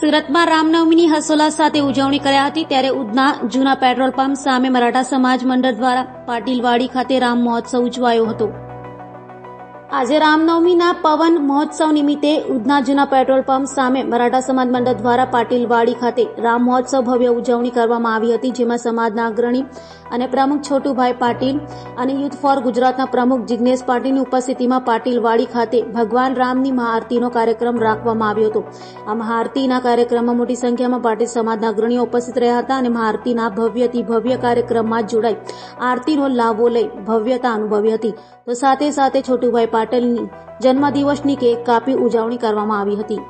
સુરતમાં રામનવમીની હસોલા સાથે ઉજવણી કર્યા હતી ત્યારે ઉધના જૂના પેટ્રોલ પંપ સામે મરાઠા સમાજ મંડળ દ્વારા પાટીલવાડી ખાતે રામ મહોત્સવ ઉજવાયો હતો. આજે રામનવમીના પવન મહોત્સવ નિમિત્તે ઉધના જૂના પેટ્રોલ પંપ સામે મરાઠા સમાજ મંડળ દ્વારા પાટીલવાડી ખાતે રામ મહોત્સવ ભવ્ય ઉજવણી કરવામાં આવી હતી, જેમાં સમાજના અગ્રણી અને પ્રમુખ છોટુભાઈ પાટીલ અને યુથ ફોર ગુજરાતના પ્રમુખ જિજ્ઞેશ પાટીલની ઉપસ્થિતિમાં પાટીલવાડી ખાતે ભગવાન રામની મહાઆરતીનો કાર્યક્રમ રાખવામાં આવ્યો હતો. આ મહાઆરતીના કાર્યક્રમમાં મોટી સંખ્યામાં પાટીલ સમાજના અગ્રણીઓ ઉપસ્થિત રહ્યા હતા અને મહાઆરતીના ભવ્યથી ભવ્ય કાર્યક્રમમાં જોડાઈ. આરતીનો લાભો લઈ ભવ્યતા અનુભવી હતી. તો સાથે સાથે છોટુભાઈ પાટીલની જન્મદિવસની કેક કાપી ઉજવણી કરવામાં આવી હતી.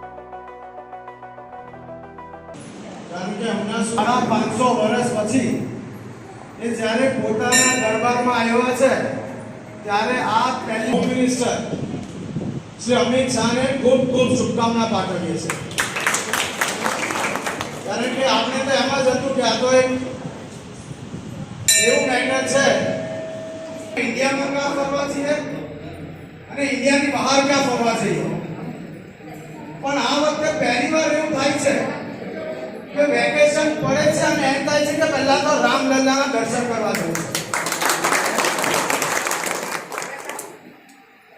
ખૂબ ખૂબ શુભકામના પાઠવીએ છીએ. કારણ કે એમ જ હતું ઇન્ડિયામાં કામ છીએ અને ઇન્ડિયાની બહાર ક્યાં ફરવા જઈએ? પણ આ વખતે પહેલી વાર એવું થાય છે કે વેકેશન પડે છે અને એમ થાય છે કે પહેલા તો રામલલ્લાના દર્શન કરવા જવું.